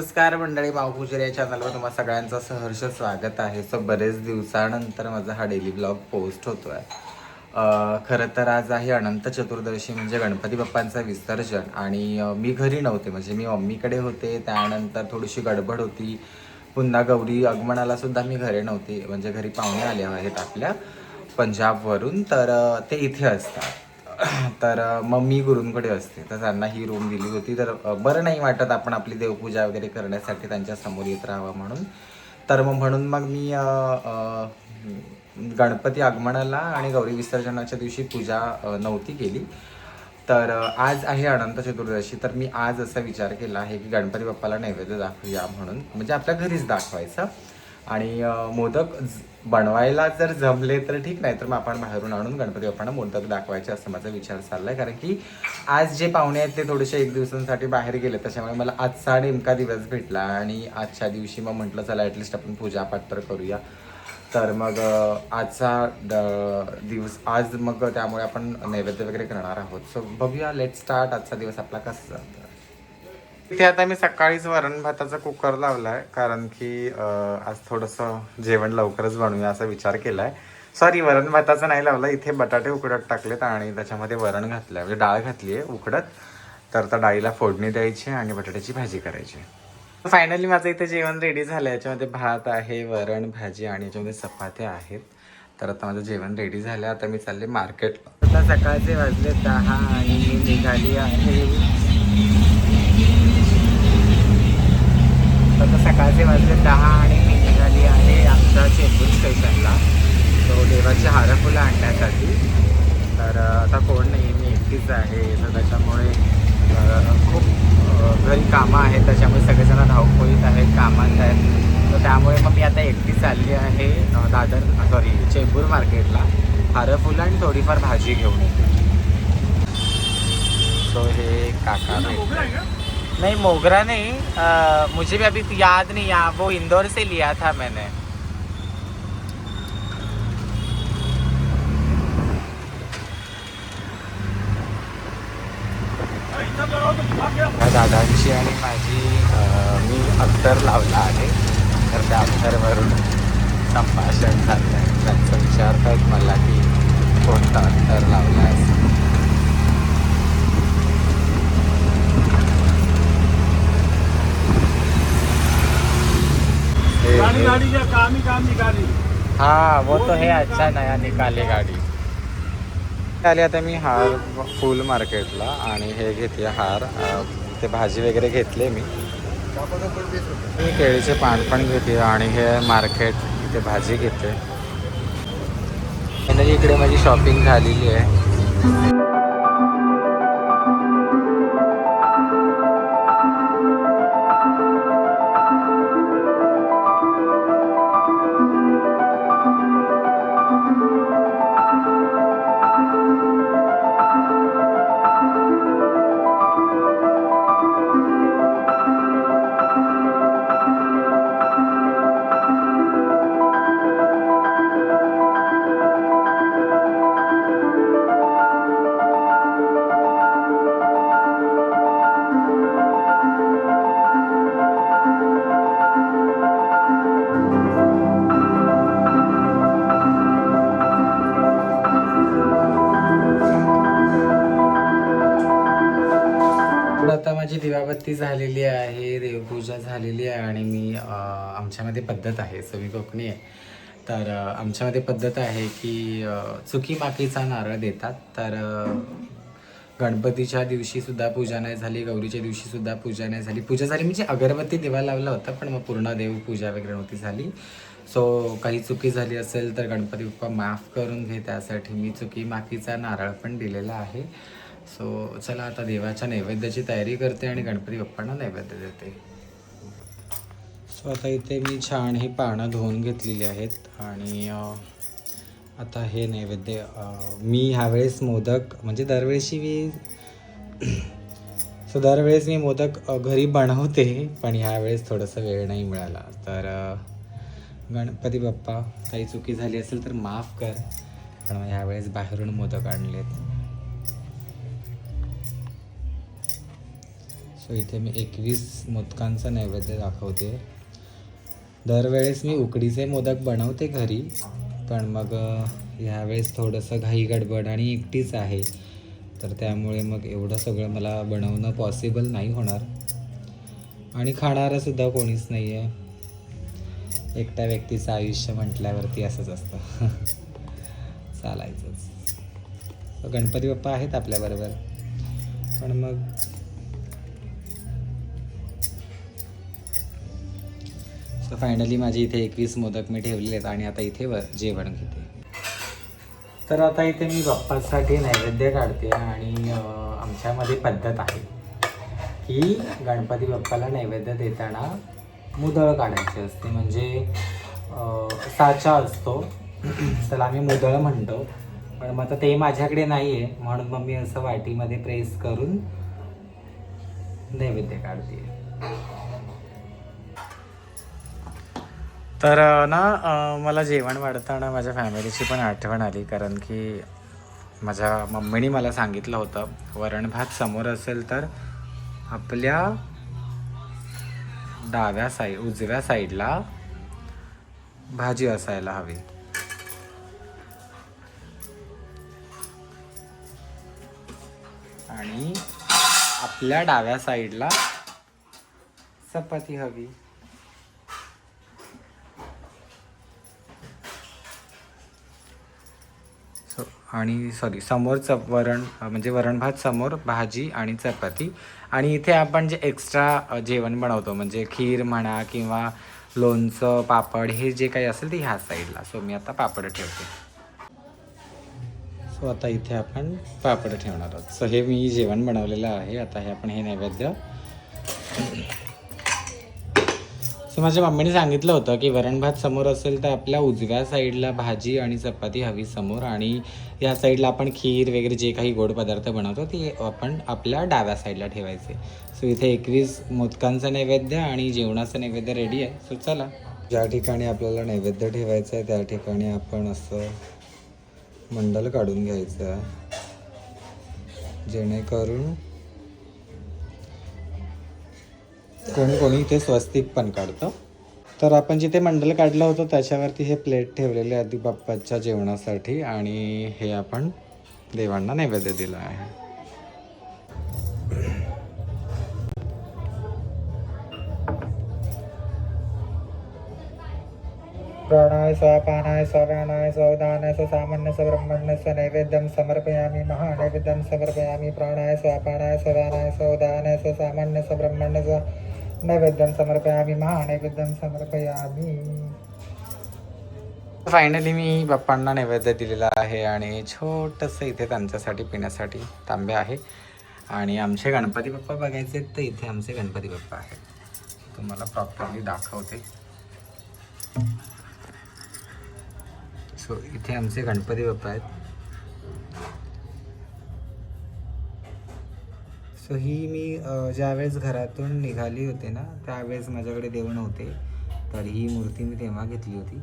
नमस्कार मंडळी माऊपूजर या चॅनलवर तुम्हा सगळ्यांचं सहर्ष स्वागत आहे. सो बरेच दिवसानंतर माझा हा डेली ब्लॉग पोस्ट होतो आहे खरं तर आज आहे अनंत चतुर्दशी म्हणजे गणपती बाप्पांचं विसर्जन. आणि मी घरी नव्हते म्हणजे मी मम्मीकडे होते. त्यानंतर थोडीशी गडबड होती. पुन्हा गौरी आगमनाला सुद्धा मी घरी नव्हते. म्हणजे घरी पाहुणे आले आहेत आपल्या पंजाबवरून. तर ते इथे असतात. तर मम्मी मग मी गुरूंकडे असते. तर त्यांना ही रूम दिली होती. तर बरं नाही वाटत आपण आपली देवपूजा वगैरे करण्यासाठी त्यांच्यासमोर येत राहावं म्हणून. तर मग म्हणून मग मी गणपती आगमनाला आणि गौरी विसर्जनाच्या दिवशी पूजा नव्हती केली. तर आज आहे अनंत चतुर्दशी. तर मी आज असा विचार केला आहे की गणपती बाप्पाला नैवेद्य दाखवूया म्हणून. म्हणजे आपल्या घरीच दाखवायचं. आणि मोदक बनवायला जर जमले तर ठीक नाही तर मग आपण बाहेरून आणून गणपती बाप्पांना मोदक दाखवायचे असं माझा विचार चालला आहे कारण की आज जे पाहुणे आहेत ते थोडेसे एक दिवसांसाठी बाहेर गेले त्याच्यामुळे मला आजचा नेमका दिवस भेटला आणि आजच्या दिवशी मग म्हटलं चला ॲटलिस्ट आपण पूजापाठ तर करूया. तर मग आजचा द दिवस आज मग त्यामुळे आपण नैवेद्य वगैरे करणार आहोत. सो बघूया लेट स्टार्ट आजचा दिवस आपला कसा जातो? इथे आता मी सकाळीच वरण भाताचा कुकर लावलाय कारण की आज थोडंसं जेवण लवकरच बनवूया असा विचार केलाय. सॉरी वरण भाताचा नाही लावलं इथे बटाटे उकडत टाकलेत आणि त्याच्यामध्ये वरण घातलंय. म्हणजे डाळ घातली आहे उकडत तर त्या डाळीला फोडणी द्यायची आणि बटाट्याची भाजी करायची. फायनली माझं इथे जेवण रेडी झालं याच्यामध्ये भात आहे वरण भाजी आणि याच्यामध्ये चपात्या आहेत. तर आता माझं जेवण रेडी झालं आता मी चालले मार्केटला आता सकाळचे वाजले दहा आणि मी निघाली आहे. आता सकाळचे वाजले दहा आणि मी निघाली आहे आमच्या चेंबूर स्टेशनला. तो देवाची हारं फुलं आणण्यासाठी. तर आता कोण नाही मी एकटीच आहे. तर त्याच्यामुळे खूप घरी कामं आहेत. त्याच्यामुळे सगळेजण धावपळीत आहेत कामात आहेत. तर त्यामुळे मग मी आता एकटी चालली आहे दादर सॉरी चेंबूर मार्केटला. हारं फुलं आणि थोडीफार भाजी घेऊन येते. सो हे काका नहीं मोगरा नहीं। आ, मुझे भी अभी याद नहीं आ वो इंदौर से लिया था मैंने। दादांची आणि माझी मी अत्तर लावला आहे. तर त्या अत्तरवरून संभाषण झालं आहे त्यांचं विचारतात मला की कोणता अत्तर लावला आहे गाड़ी गाड़ी क्या काम ही काम निकाली हाँ वो तो है अच्छा नया निकाली गाडी. आले आता मी हार फुल मार्केटला आणि हे घेते हार. अ, ते भाजी वगैरे घेतले मी. मी केळीचे पान पण घेते आणि हे मार्केट इथे भाजी घेते. फायनली इकडे माझी शॉपिंग झालेली आहे. ती झालेली आहे देवपूजा झालेली आहे आणि मी आमच्यामध्ये पद्धत आहे. सो कोकणी आहे. तर आमच्यामध्ये पद्धत आहे की चुकी माकीचा नारळ देतात. तर गणपतीच्या दिवशीसुद्धा पूजा नाही झाली गौरीच्या दिवशीसुद्धा पूजा नाही झाली. पूजा झाली म्हणजे अगरबत्ती दिवा लावला होता पण मग पूर्ण देव पूजा वगैरे नव्हती झाली. सो काही चुकी झाली असेल तर गणपती बाप्पा माफ करून घे त्यासाठी मी चुकी माकीचा नारळ पण दिलेला आहे. सो चला आता देवाच्या नैवेद्याची तयारी करते आणि गणपती बाप्पांना नैवेद्य देते. सो आता इथे मी छान ही पानं धुवून घेतलेली आहेत आणि आता हे नैवेद्य मी ह्यावेळेस मोदक म्हणजे दरवेळेशी मी सो दरवेळेस मी मोदक घरी बनवते पण ह्यावेळेस थोडंसं वेळ नाही मिळाला. तर गणपती बाप्पा काही चुकी झाली असेल तर माफ कर पण ह्यावेळेस बाहेरून मोदक आणलेत. सो इथे मी एकवीस मोदकांचा नैवेद्य दाखवते. दरवेळेस मी उकडीचे मोदक बनवते घरी पण मग ह्यावेळेस थोडंसं घाई गडबड आणि एकटीच आहे. तर त्यामुळे मग एवढं सगळं मला बनवणं पॉसिबल नाही होणार. आणि खाणारंसुद्धा कोणीच नाही आहे एकट्या व्यक्तीचं आयुष्य म्हटल्यावरती असंच असतं. चालायचंच. गणपती बाप्पा आहेत आपल्याबरोबर. पण मग सो फायनली माझी इथे एकवीस मोदक मी ठेवलेले आहेत आणि आता इथे वर जेवण घेते. तर आता इथे मी बाप्पासाठी नैवेद्य काढते आणि आमच्यामध्ये पद्धत आहे की गणपती बाप्पाला नैवेद्य देताना मुदळ काढायची असते. म्हणजे साचा असतो. त्याला आम्ही मुदळ म्हणतो. पण मग आता ते माझ्याकडे नाही आहे म्हणून मग मी असं वाटीमध्ये प्रेस करून नैवेद्य काढते. तर ना मला जेवण वाढताना माझ्या फॅमिलीची पण आठवण आली कारण की माझ्या मम्मीने मला सांगितलं होतं वरण भात समोर असेल तर आपल्या डाव्या साईड उजव्या साईडला भाजी असायला हवी. आणि आपल्या डाव्या साईडला चपाती हवी सो आणि सॉरी समोरचं वरण म्हणजे वरण भात समोर भाजी आणि चपाती. आणि इथे आपण जे एक्स्ट्रा जेवण बनवतो म्हणजे खीर म्हणा किंवा लोणचं पापड हे जे काही असेल ते ह्या साईडला सो मी आता पापड ठेवते. सो आता इथे आपण पापड ठेवणार आहोत. सो हे मी जेवण बनवलेलं आहे. आता हे आपण हे नैवेद्य सो माझ्या मम्मीने सांगितलं होतं की वरण भात समोर असेल तर आपल्या उजव्या साईडला भाजी आणि चपाती हवी समोर आणि या साईडला आपण खीर वगैरे जे काही गोड पदार्थ बनवतो ते आपण आपल्या डाव्या साईडला ठेवायचे. सो इथे एकवीस मोदकांचं नैवेद्य आणि जेवणाचं नैवेद्य रेडी आहे. सो चला. ज्या ठिकाणी आपल्याला नैवेद्य ठेवायचं आहे त्या ठिकाणी आपण असं मंडल काढून घ्यायचं आहे. जेणेकरून कोणी कोणी इथे स्वस्तिक पण काढतं. तर आपण जिथे मंडल काढलं होतं त्याच्यावरती हे प्लेट ठेवलेले आधी बाप्पाच्या जेवणासाठी आणि हे आपण देवांना नैवेद्य दिलं आहे. प्राणाय स्वापानाय स्वाव्यानाय स्वदानाय सामान्य ब्रह्मण्य स नैवेद्यम समर्पयामि महानैवेद्यं समर्पयामि प्राणाय स्वापानाय स्वाव्यानाय स्वदानाय स्वसामान्य ब्रह्मण्य स नैवेद्यं समर्पयामि महानैवेद्यं समर्पयामि. फायनली मी बाप्पांना नैवेद्य दिलेला आहे आणि छोटंसं इथे त्यांच्यासाठी पिण्यासाठी तांबे आहे. आणि आमचे गणपती बाप्पा बघायचे आहेत, तर इथे आमचे गणपती बाप्पा आहेत. तुम्हाला प्रॉपरली दाखवते. सो इथे आमचे गणपती बाप्पा आहेत. सो ही मी ज्यावेळेस घरातून निघाली होते ना त्यावेळेस माझ्याकडे देव नव्हते. तर ही मूर्ती मी तेव्हा घेतली होती.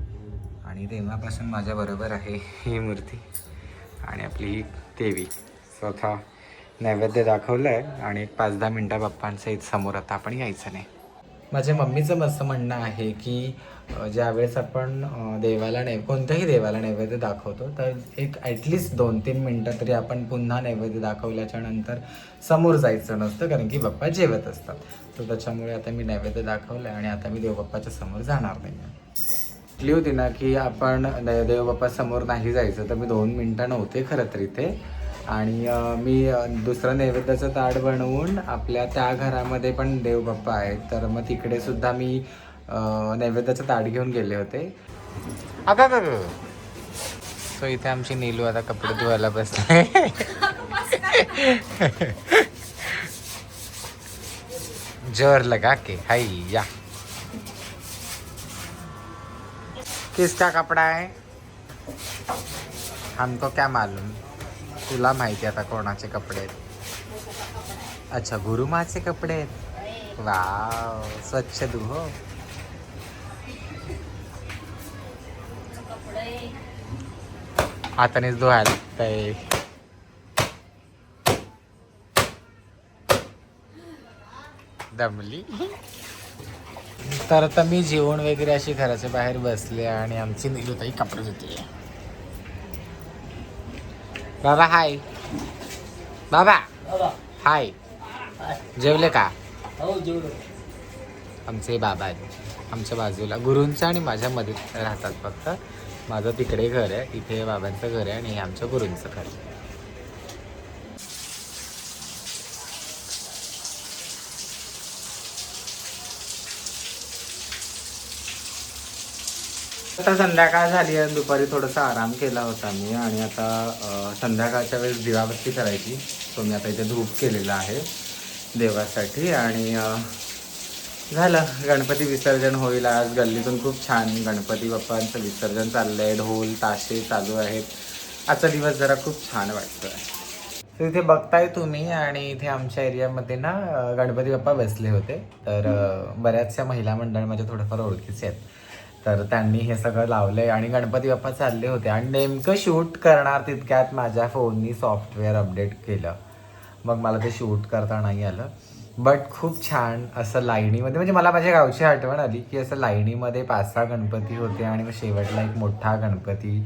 आणि तेव्हापासून माझ्याबरोबर आहे ही मूर्ती. आणि आपली ही देवी. स्वतः नैवेद्य दाखवलं आहे आणि एक पाच दहा मिनटा बाप्पांचं इथं समोर आता आपण यायचं नाही. माझ्या मम्मीचं असं म्हणणं आहे की ज्यावेळेस आपण देवाला नैव कोणत्याही देवाला नैवेद्य दाखवतो तर एक ॲटलिस्ट दोन तीन मिनटं तरी आपण पुन्हा नैवेद्य दाखवल्याच्या नंतर समोर जायचं नसतं कारण की बाप्पा जेवत असतात. तर त्याच्यामुळे आता मी नैवेद्य दाखवलं आणि आता मी देवबाप्पाच्या समोर जाणार नाही म्हटली होती ना की आपण देवबाप्पा समोर नाही जायचं तर मी दोन मिनटं नव्हते खरं तर इथे. आणि मी दुसरा दुसरं नैवेद्याचं ताट बनवून आपल्या त्या घरामध्ये पण देवबाप्पा आहेत. तर मग तिकडे सुद्धा मी नैवेद्याचं ताट घेऊन गेले होते. अगं ग सो इथे आमची नीलू आता कपडे धुवायला बसले जोर लगा के? हाय या किसका कपडा है हमको क्या मालूम? तुला माहिती आता कोणाचे कपडे आहेत? अच्छा गुरुमाचे कपडे आहेत? वाव स्वच्छ धु हो. हातानेच धुवायला लागतंय. दमली. तर आता मी जेवण वगैरे अशी घराच्या बाहेर बसले आणि आमची निलुताई कपडे धुते बाबा हाय बाबा हाय जेवले का? हो आमचे बाबा आहेत. आमच्या बाजूला गुरूंचं आणि माझ्या मध्ये राहतात फक्त. माझं तिकडे घर आहे. इथे बाबांचं घर आहे आणि हे आमच्या गुरूंचं घर आहे. आता संध्याकाळ झाली आणि दुपारी थोडासा आराम केला होता मी आणि आता संध्याकाळच्या वेळेस दिवाबत्ती करायची. सो मी आता इथे धूप केलेला आहे देवासाठी आणि झालं. गणपती विसर्जन होईल आज. गल्लीतून खूप छान गणपती बाप्पांचं विसर्जन चाललंय. ढोल ताशे चालू आहेत. आजचा दिवस जरा खूप छान वाटतो तर इथे बघताय तुम्ही आणि इथे आमच्या एरियामध्ये ना गणपती बाप्पा बसले होते. तर बऱ्याचशा महिला मंडळ माझ्या थोडंफार ओळखीचे आहेत. तर त्यांनी हे सगळं लावलंय आणि गणपती बाप्पा चालले होते. आणि नेमकं शूट करणार तितक्यात माझ्या फोननी सॉफ्टवेअर अपडेट केलं. मग मला ते शूट करता नाही आलं. बट खूप छान असं लाईनीमध्ये म्हणजे मला माझ्या गावची आठवण आली की असं लाईनीमध्ये पाच सहा गणपती होते आणि मग शेवटला एक मोठा गणपती.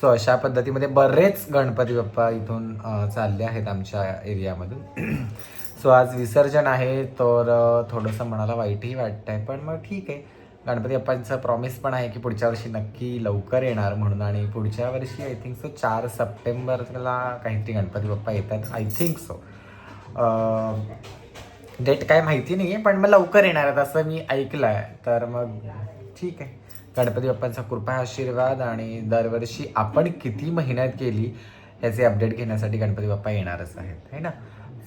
सो अशा पद्धतीमध्ये बरेच गणपती बाप्पा इथून चालले आहेत आमच्या एरियामधून. सो आज विसर्जन आहे तर थोडंसं मनाला वाईटही वाटतंय पण मग ठीक आहे. गणपती बाप्पांचा प्रॉमिस पण आहे की पुढच्या वर्षी नक्की लवकर येणार म्हणून. आणि पुढच्या वर्षी आय थिंक सो चार सप्टेंबरला काहीतरी गणपती बाप्पा येतात. आय थिंक सो डेट काय माहिती नाही आहे पण मग लवकर येणार आहेत असं मी ऐकलं आहे तर मग ठीक आहे. गणपती बाप्पांचा कृपा आशीर्वाद आणि दरवर्षी आपण किती मेहनत केली ह्याचे अपडेट घेण्यासाठी गणपती बाप्पा येणारच आहेत. है ना?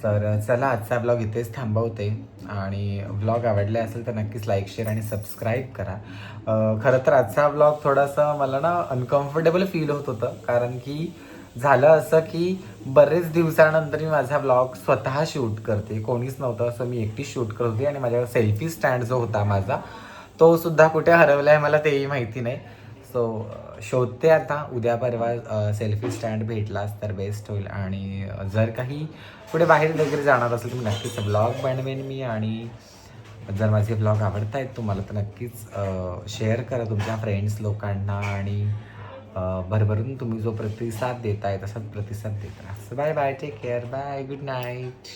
तर चला आजचा ब्लॉग इथेच थांबवते. आणि ब्लॉग आवडला असेल तर नक्कीच लाईक शेअर आणि सबस्क्राईब करा. खरं तर आजचा ब्लॉग थोडासा मला ना अनकम्फर्टेबल फील होत होतं. कारण की झालं असं की बरेच दिवसानंतर मी माझा ब्लॉग स्वतः शूट करते. कोणीच नव्हतं असं मी एकटी शूट करत होती आणि माझ्या सेल्फी स्टँड जो होता माझा तो सुद्धा कुठे हरवला आहे मला तेही माहिती नाही. सो शोधते आता. उद्या परवा सेल्फी स्टँड भेटलाच तर बेस्ट होईल. आणि जर काही पुढे बाहेर वगैरे जाणार असेल तर मी नक्कीच ब्लॉग बनवेन मी. आणि जर माझे ब्लॉग आवडत आहेत तुम्हाला तर नक्कीच शेअर करा तुमच्या फ्रेंड्स लोकांना. आणि भरभरून तुम्ही जो प्रतिसाद देताय तसाच प्रतिसाद देता bye bye take care bye good night